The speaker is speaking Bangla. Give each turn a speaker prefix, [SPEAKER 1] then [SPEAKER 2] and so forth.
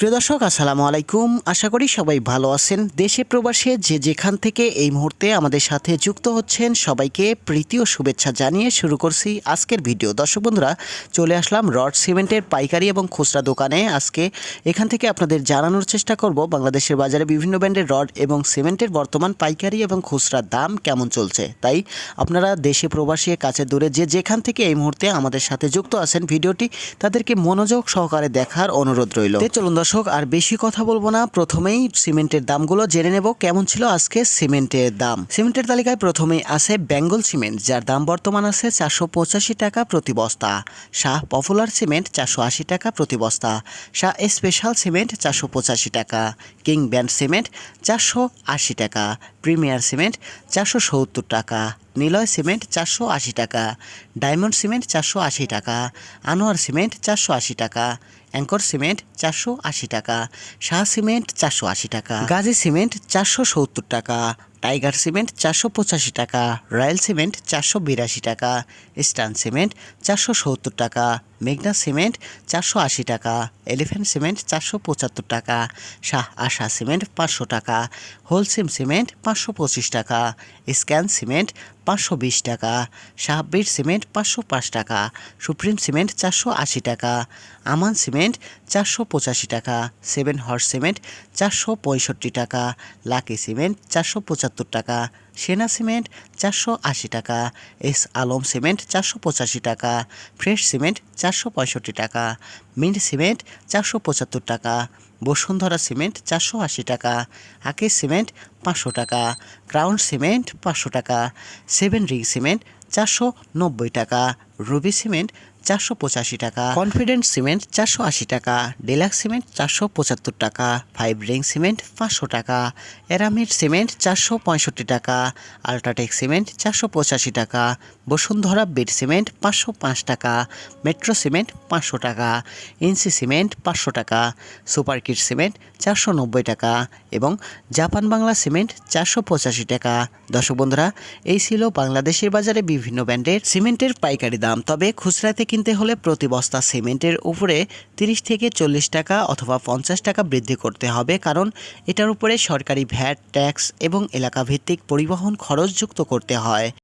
[SPEAKER 1] প্রিয় দর্শক, আসসালামু আলাইকুম। আশা করি সবাই ভালো আছেন। দেশে প্রবাসে যে যেখান থেকে এই মুহূর্তে আমাদের সাথে যুক্ত হচ্ছেন, সবাইকে প্রীতি ও শুভেচ্ছা জানিয়ে শুরু করছি আজকের ভিডিও। দর্শক বন্ধুরা, চলে আসলাম রড সিমেন্টের পাইকারি এবং খুচরা দোকানে। আজকে এখান থেকে আপনাদের জানানোর চেষ্টা করব, বাংলাদেশের বাজারে বিভিন্ন ব্র্যান্ডের রড এবং সিমেন্টের বর্তমান পাইকারি এবং খুচরা দাম কেমন চলছে। তাই আপনারা দেশে প্রবাসী, কাছে দূরে যে যেখান থেকে এই মুহূর্তে আমাদের সাথে যুক্ত আছেন, ভিডিওটি তাদেরকে মনোযোগ সহকারে দেখার অনুরোধ রইল। চলুন দর্শক, আর বেশি কথা বলব না। প্রথমেই সিমেন্টের দামগুলো জেনে নেব, কেমন ছিল আজকে সিমেন্টের দাম। সিমেন্টের তালিকায় প্রথমেই আছে বেঙ্গল সিমেন্ট, যার দাম বর্তমান আছে চারশো পঁচাশি টাকা প্রতি বস্তা। শাহ পপুলার সিমেন্ট, চারশো আশি টাকা প্রতি বস্তা। শাহ স্পেশাল সিমেন্ট, চারশো পঁচাশি টাকা। কিং ব্যান্ড সিমেন্ট, চারশো আশি টাকা। প্রিমিয়ার সিমেন্ট, চারশো সত্তর টাকা। নিলয় সিমেন্ট চারশো আশি টাকা, ডায়মন্ড সিমেন্ট চারশো আশি টাকা, আনোয়ার সিমেন্ট চারশো আশি টাকা, অ্যাঙ্কর সিমেন্ট চারশো আশি টাকা, শাহ সিমেন্ট চারশো আশি টাকা, গাজী সিমেন্ট চারশো সত্তর টাকা, টাইগার সিমেন্ট চারশো পঁচাশি টাকা, রয়্যাল সিমেন্ট চারশো বিরাশি টাকা, স্টান সিমেন্ট চারশো সত্তর টাকা মেঘনা সিমেন্ট চারশো আশি টাকা, এলিফ্যান্ট সিমেন্ট চারশো পঁচাত্তর টাকা, শাহ আশা সিমেন্ট পাঁচশো টাকা, হোলসিম সিমেন্ট পাঁচশো পঁচিশ টাকা, স্ক্যান সিমেন্ট পাঁচশো বিশ টাকা শাহবীর সিমেন্ট পাঁচশো পাঁচ টাকা, সুপ্রিম সিমেন্ট চারশো আশি টাকা, আমান সিমেন্ট চারশো পঁচাশি টাকা, সেভেন হর্স সিমেন্ট চারশো পঁয়ষট্টি টাকা, লাকি সিমেন্ট চারশো পঁচাত্তর টাকা, সেনা সিমেন্ট চারশো আশি টাকা, এস আলম সিমেন্ট চারশো পঁচাশি টাকা, ফ্রেশ সিমেন্ট চারশো পঁয়ষট্টি টাকা, মিন্ট সিমেন্ট চারশো পঁচাত্তর টাকা, বসুন্ধরা সিমেন্ট চারশো আশি টাকা আকেশ সিমেন্ট পাঁচশো টাকা গ্রাউন্ড সিমেন্ট পাঁচশো টাকা, সেভেন রিং সিমেন্ট চারশো নব্বই টাকা রুবি সিমেন্ট চারশো পঁচাশি টাকা কনফিডেন্ট সিমেন্ট চারশো আশি টাকা ডিলাক্স সিমেন্ট চারশো পঁচাত্তর টাকা ফাইভ রিং সিমেন্ট পাঁচশো টাকা এরামিড সিমেন্ট চারশো পঁয়ষট্টি টাকা আলট্রাটেক সিমেন্ট চারশো পঁচাশি টাকা বসুন্ধরা বিট সিমেন্ট পাঁচশো পাঁচ টাকা মেট্রো সিমেন্ট পাঁচশো টাকা ইনসি সিমেন্ট পাঁচশো টাকা সুপার কিট সিমেন্ট চারশো নব্বই টাকা এবং জাপান বাংলা সিমেন্ট চারশো পঁচাশি টাকা। দর্শক বন্ধুরা এই ছিল বাংলাদেশের বাজারে বিভিন্ন ব্র্যান্ডের সিমেন্টের পাইকারি দাম। তবে খুচরাতে কিনতে হলে প্রতি বস্তা সিমেন্টের উপরে তিরিশ থেকে চল্লিশ টাকা অথবা পঞ্চাশ টাকা বৃদ্ধি করতে হবে, কারণ এটার উপরে সরকারি ভ্যাট, ট্যাক্স এবং এলাকাভিত্তিক পরিবহন খরচ যুক্ত করতে হয়।